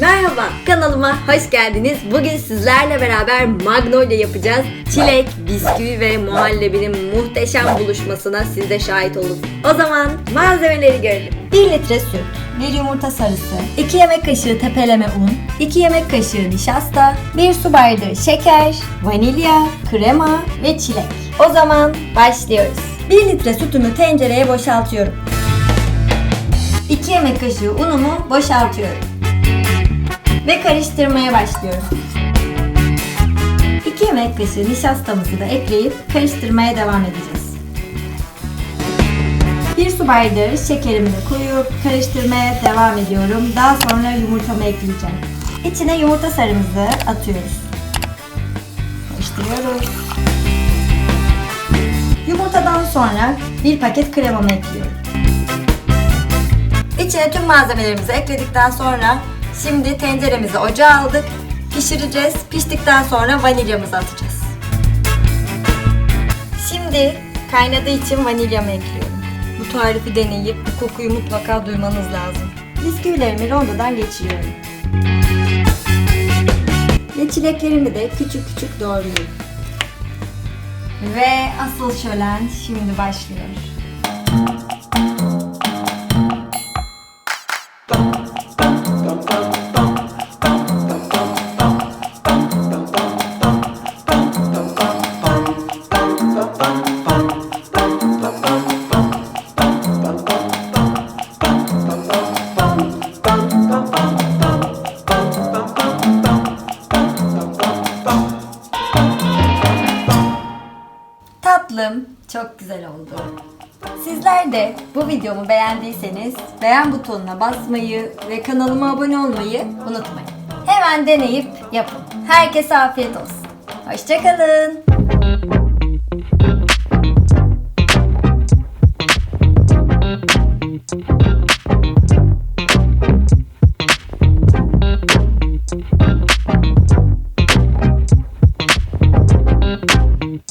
Merhaba, kanalıma hoş geldiniz. Bugün sizlerle beraber magnolia yapacağız. Çilek, bisküvi ve muhallebinin muhteşem buluşmasına siz de şahit olun. O zaman malzemeleri görelim. 1 litre süt, 1 yumurta sarısı, 2 yemek kaşığı tepeleme un, 2 yemek kaşığı nişasta, 1 su bardağı şeker, vanilya, krema ve çilek. O zaman başlıyoruz. 1 litre sütümü tencereye boşaltıyorum. 2 yemek kaşığı unumu boşaltıyorum. Ve karıştırmaya başlıyorum. 2 yemek kaşığı nişastamızı da ekleyip karıştırmaya devam edeceğiz. 1 su bardağı şekerimi de koyup karıştırmaya devam ediyorum. Daha sonra yumurtamı ekleyeceğim. İçine yumurta sarımızı atıyoruz. Karıştırıyoruz. Yumurtadan sonra bir paket kremamı ekliyorum. İçine tüm malzemelerimizi ekledikten sonra şimdi tenceremizi ocağa aldık. Pişireceğiz. Piştikten sonra vanilyamızı atacağız. Şimdi kaynadığı için vanilyamı ekliyorum. Bu tarifi deneyip bu kokuyu mutlaka duymanız lazım. Bisküvilerimi rondodan geçiriyorum. Ve çileklerimi de küçük küçük doğruyorum. Ve asıl şölen şimdi başlıyor. Tatlım çok güzel oldu. Sizler de bu videomu beğendiyseniz beğen butonuna basmayı ve kanalıma abone olmayı unutmayın. Hemen deneyip yapın. Herkese afiyet olsun. Hoşçakalın. Thank